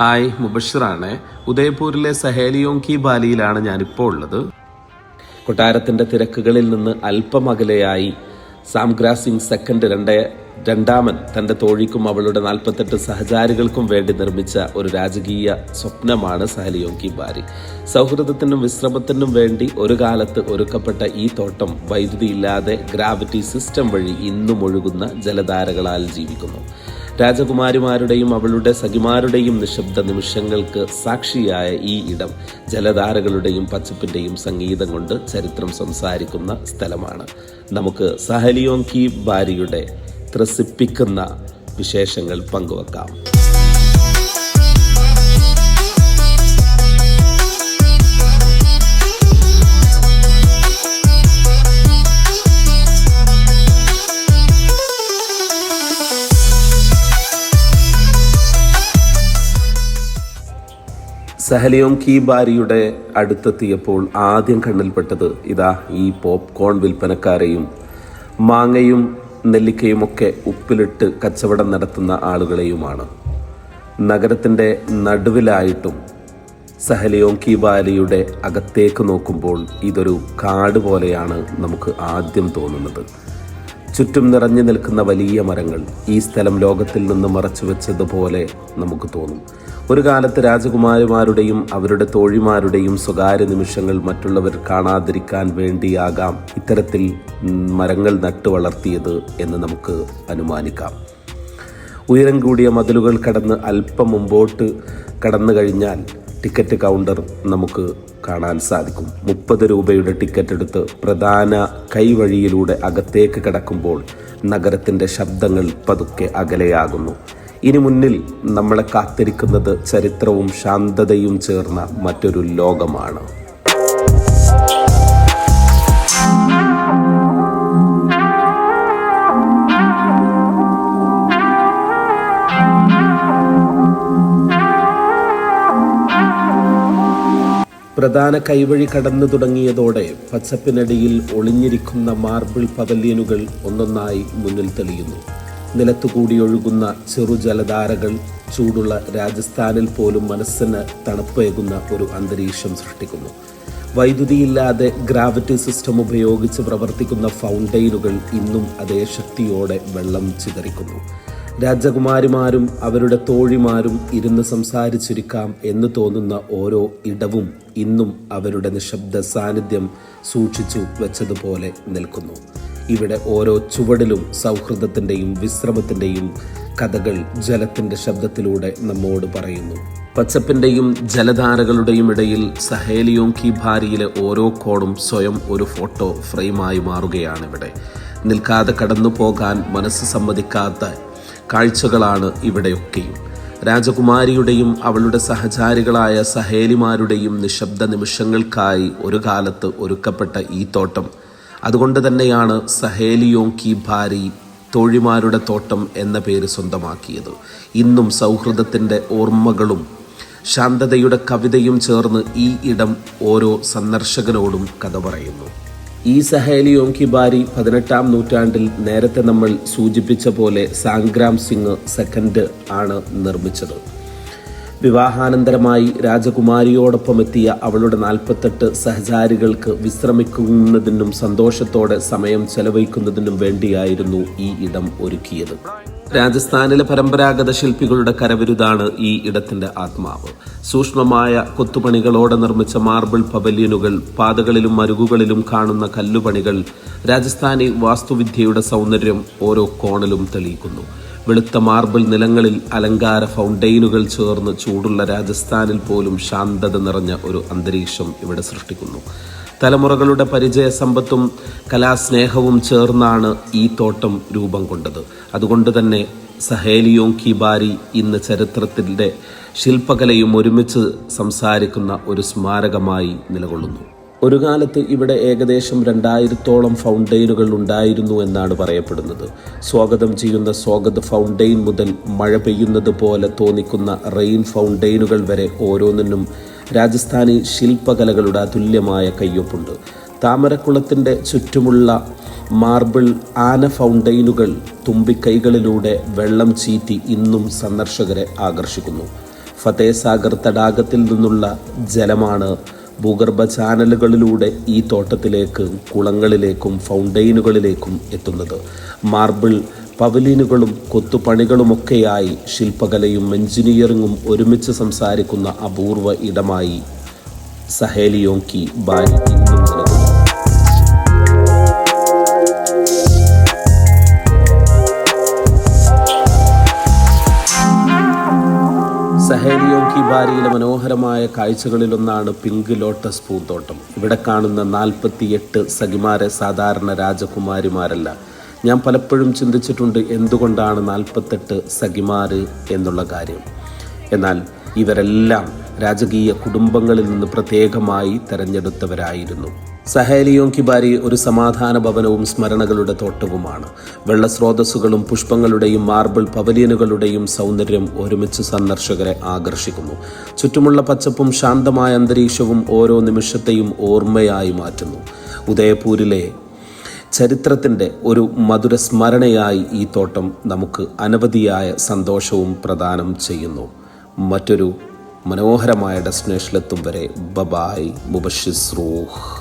Hi മുബഷിറാണ്. ഉദയപൂരിലെ സഹേലിയോം കി ബാലിയിലാണ് ഞാനിപ്പോൾ ഉള്ളത്. കൊട്ടാരത്തിന്റെ തിരക്കുകളിൽ നിന്ന് അല്പം അകലെയായി സാംഗ്രാസിംഗ് സെക്കൻഡ് രണ്ട് രണ്ടാമൻ തന്റെ തോഴിക്കും അവളുടെ നാൽപ്പത്തെട്ട് സഹചാരികൾക്കും വേണ്ടി നിർമ്മിച്ച ഒരു രാജകീയ സ്വപ്നമാണ് സഹലിയോങ്കി ബാരി സൗഹൃദത്തിനും വിശ്രമത്തിനും വേണ്ടി ഒരു കാലത്ത് ഒരുക്കപ്പെട്ട ഈ തോട്ടം വൈദ്യുതിയില്ലാതെ ഗ്രാവിറ്റി സിസ്റ്റം വഴി ഇന്നും ഒഴുകുന്ന ജലധാരകളാൽ ജീവിക്കുന്നു. രാജകുമാരിമാരുടെയും അവളുടെ സഖിമാരുടെയും നിശബ്ദ നിമിഷങ്ങൾക്ക് സാക്ഷിയായ ഈ ഇടം ജലധാരകളുടെയും പച്ചപ്പിന്റെയും സംഗീതം കൊണ്ട് ചരിത്രം സംസാരിക്കുന്ന സ്ഥലമാണ്. നമുക്ക് സഹലിയോങ്കി ബാരിയുടെ ത്രസിപ്പിക്കുന്ന വിശേഷങ്ങൾ പങ്കുവെക്കാം. സഹലിയോം കി ബാരിയുടെ അടുത്തെത്തിയപ്പോൾ ആദ്യം കണ്ണിൽപ്പെട്ടത് ഇതാ ഈ പോപ്കോൺ വിൽപ്പനക്കാരെയും മാങ്ങയും നെല്ലിക്കയും ഒക്കെ ഉപ്പിലിട്ട് കച്ചവടം നടത്തുന്ന ആളുകളെയുമാണ്. നഗരത്തിന്റെ നടുവിലായിട്ടും സഹലിയോം കി ബാലിയുടെ അകത്തേക്ക് നോക്കുമ്പോൾ ഇതൊരു കാട് പോലെയാണ് നമുക്ക് ആദ്യം തോന്നുന്നത്. ചുറ്റും നിറഞ്ഞു നിൽക്കുന്ന വലിയ മരങ്ങൾ ഈ സ്ഥലം ലോകത്തിൽ നിന്ന് മറച്ചു വെച്ചതുപോലെ നമുക്ക് തോന്നും. ഒരു കാലത്ത് രാജകുമാരിമാരുടെയും അവരുടെ തോഴിമാരുടെയും സ്വകാര്യ നിമിഷങ്ങൾ മറ്റുള്ളവർ കാണാതിരിക്കാൻ വേണ്ടിയാകാം ഇത്തരത്തിൽ മരങ്ങൾ നട്ടു വളർത്തിയത് എന്ന് നമുക്ക് അനുമാനിക്കാം. ഉയരം കൂടിയ മതിലുകൾ കടന്ന് അല്പം മുമ്പോട്ട് കടന്നു കഴിഞ്ഞാൽ ടിക്കറ്റ് കൗണ്ടർ നമുക്ക് കാണാൻ സാധിക്കും. മുപ്പത് രൂപയുടെ ടിക്കറ്റ് എടുത്ത് പ്രധാന കൈവഴിയിലൂടെ അകത്തേക്ക് കടക്കുമ്പോൾ നഗരത്തിന്റെ ശബ്ദങ്ങൾ പതുക്കെ അകലെയാകുന്നു. ഇനി മുന്നിൽ നമ്മളെ കാത്തിരിക്കുന്നത് ചരിത്രവും ശാന്തതയും ചേർന്ന മറ്റൊരു ലോകമാണ്. പ്രധാന കൈവഴി കടന്നു തുടങ്ങിയതോടെ പച്ചപ്പിനടിയിൽ ഒളിഞ്ഞിരിക്കുന്ന മാർബിൾ പവലിയനുകൾ ഒന്നൊന്നായി മുന്നിൽ തെളിയുന്നു. നിലത്തുകൂടി ഒഴുകുന്ന ചെറു ജലധാരകൾ ചൂടുള്ള രാജസ്ഥാനിൽ പോലും മനസ്സിന് തണുപ്പേകുന്ന ഒരു അന്തരീക്ഷം സൃഷ്ടിക്കുന്നു. വൈദ്യുതിയില്ലാതെ ഗ്രാവിറ്റി സിസ്റ്റം ഉപയോഗിച്ച് പ്രവർത്തിക്കുന്ന ഫൗണ്ടെയിനുകൾ ഇന്നും അതേ ശക്തിയോടെ വെള്ളം ചിതറിക്കുന്നു. രാജകുമാരിമാരും അവരുടെ തോഴിമാരും ഇരുന്ന് സംസാരിച്ചിരിക്കാം എന്ന് തോന്നുന്ന ഓരോ ഇടവും ഇന്നും അവരുടെ നിശബ്ദ സാന്നിധ്യം സൂക്ഷിച്ചു വെച്ചതുപോലെ നിൽക്കുന്നു. ഇവിടെ ഓരോ ചുവടിലും സൗഹൃദത്തിന്റെയും വിശ്രമത്തിന്റെയും കഥകൾ ജലത്തിന്റെ ശബ്ദത്തിലൂടെ നമ്മോട് പറയുന്നു. പച്ചപ്പിന്റെയും ജലധാരകളുടെയും ഇടയിൽ സഹേലിയോം കി ഭാരിയിലെ ഓരോ കോണും സ്വയം ഒരു ഫോട്ടോ ഫ്രെയിമായി മാറുകയാണ് ഇവിടെ നിൽക്കാതെ കടന്നു പോകാൻ മനസ്സ് സമ്മതിക്കാത്ത കാഴ്ചകളാണ് ഇവിടെയൊക്കെയും. രാജകുമാരിയുടെയും അവളുടെ സഹചാരികളായ സഹേലിമാരുടെയും നിശബ്ദ നിമിഷങ്ങൾക്കായി ഒരു കാലത്ത് ഒരുക്കപ്പെട്ട ഈ തോട്ടം അതുകൊണ്ട് തന്നെയാണ് സഹേലിയോം കി ഭാരി തോഴിമാരുടെ തോട്ടം എന്ന പേര് സ്വന്തമാക്കിയത്. ഇന്നും സൗഹൃദത്തിന്റെ ഓർമ്മകളും ശാന്തതയുടെ കവിതയും ചേർന്ന് ഈ ഇടം ഓരോ സന്ദർശകനോടും കഥ പറയുന്നു. ഈ സഹേലിയോം കി ബാരി പതിനെട്ടാം നൂറ്റാണ്ടിൽ നേരത്തെ നമ്മൾ സൂചിപ്പിച്ച പോലെ സാംഗ്രാം സിംഗ് സെക്കൻഡ് ആണ് നിർമ്മിച്ചത്. വിവാഹാനന്തരമായി രാജകുമാരിയോടൊപ്പം എത്തിയ അവളുടെ നാൽപ്പത്തെട്ട് സഹചാരികൾക്ക് വിശ്രമിക്കുന്നതിനും സന്തോഷത്തോടെ സമയം ചെലവഴിക്കുന്നതിനും വേണ്ടിയായിരുന്നു ഈ ഇടം ഒരുക്കിയത്. രാജസ്ഥാനിലെ പരമ്പരാഗത ശില്പികളുടെ കരവിരുതാണ് ഈ ഇടത്തിന്റെ ആത്മാവ്. സൂക്ഷ്മമായ കൊത്തുപണികളോടെ നിർമ്മിച്ച മാർബിൾ പവലിയനുകൾ പാതകളിലും മരുകുകളിലും കാണുന്ന കല്ലുപണികൾ രാജസ്ഥാനി വാസ്തുവിദ്യയുടെ സൗന്ദര്യം ഓരോ കോണിലും തെളിയിക്കുന്നു. വെളുത്ത മാർബിൾ നിലങ്ങളിൽ അലങ്കാര ഫൗണ്ടെയിനുകൾ ചേർന്ന് ചൂടുള്ള രാജസ്ഥാനിൽ പോലും ശാന്തത നിറഞ്ഞ ഒരു അന്തരീക്ഷം ഇവിടെ സൃഷ്ടിക്കുന്നു. തലമുറകളുടെ പരിചയ സമ്പത്തും കലാസ്നേഹവും ചേർന്നാണ് ഈ തോട്ടം രൂപം കൊണ്ടത്. അതുകൊണ്ട് തന്നെ സഹേലിയോം കി ബാരി ഇന്ന് ചരിത്രത്തിന്റെ ശില്പകലയും ഒരുമിച്ച് സംസാരിക്കുന്ന ഒരു സ്മാരകമായി നിലകൊള്ളുന്നു. ഒരു കാലത്ത് ഇവിടെ ഏകദേശം രണ്ടായിരത്തോളം ഫൗണ്ടെയിനുകൾ ഉണ്ടായിരുന്നു എന്നാണ് പറയപ്പെടുന്നത്. സ്വാഗതം ചെയ്യുന്ന സ്വാഗത ഫൗണ്ടെയിൻ മുതൽ മഴ പെയ്യുന്നത് പോലെ തോന്നിക്കുന്ന റെയിൻ ഫൗണ്ടെയിനുകൾ വരെ ഓരോന്നിനും രാജസ്ഥാനി ശില്പകലകളുടെ അതുല്യമായ കയ്യൊപ്പുണ്ട്. താമരക്കുളത്തിന്റെ ചുറ്റുമുള്ള മാർബിൾ ആന ഫൗണ്ടെയിനുകൾ തുമ്പിക്കൈകളിലൂടെ വെള്ളം ചീറ്റി ഇന്നും സന്ദർശകരെ ആകർഷിക്കുന്നു. ഫതേസാഗർ തടാകത്തിൽ നിന്നുള്ള ജലമാണ് ഭൂഗർഭ ചാനലുകളിലൂടെ ഈ തോട്ടത്തിലേക്ക് കുളങ്ങളിലേക്കും ഫൗണ്ടെയിനുകളിലേക്കും എത്തുന്നത്. മാർബിൾ പവലീനുകളും കൊത്തുപണികളുമൊക്കെയായി ശില്പകലയും എഞ്ചിനീയറിങ്ങും ഒരുമിച്ച് സംസാരിക്കുന്ന അപൂർവ ഇടമായി സഹേലിയോങ്കി ബാരി സഹേലിയോങ്കി ബാരിയിലെ മനോഹരമായ കാഴ്ചകളിലൊന്നാണ് പിങ്ക് ലോട്ടസ് പൂന്തോട്ടം. ഇവിടെ കാണുന്ന നാൽപ്പത്തിയെട്ട് സഖിമാരെ സാധാരണ രാജകുമാരിമാരല്ല. ഞാൻ പലപ്പോഴും ചിന്തിച്ചിട്ടുണ്ട് എന്തുകൊണ്ടാണ് നാൽപ്പത്തെട്ട് സഖിമാർ എന്നുള്ള കാര്യം. എന്നാൽ ഇവരെല്ലാം രാജകീയ കുടുംബങ്ങളിൽ നിന്ന് പ്രത്യേകമായി തെരഞ്ഞെടുത്തവരായിരുന്നു. സഹേലിയോം കിബാരി ഒരു സമാധാന ഭവനവും സ്മരണകളുടെ തോട്ടവുമാണ്. വെള്ളസ്രോതസ്സുകളും പുഷ്പങ്ങളുടെയും മാർബിൾ പവലിയനുകളുടെയും സൗന്ദര്യം ഒരുമിച്ച് സന്ദർശകരെ ആകർഷിക്കുന്നു. ചുറ്റുമുള്ള പച്ചപ്പും ശാന്തമായ അന്തരീക്ഷവും ഓരോ നിമിഷത്തെയും ഓർമ്മയായി മാറ്റുന്നു. ഉദയപൂരിലെ ചരിത്രത്തിന്റെ ഒരു മധുര സ്മരണയായി ഈ തോട്ടം നമുക്ക് അനവധിയായ സന്തോഷവും പ്രദാനം ചെയ്യുന്നു. മറ്റൊരു മനോഹരമായ ഡെസ്റ്റിനേഷനിലെത്തും വരെ. ബബായ്. മുബഷിസ് റൂഹ്.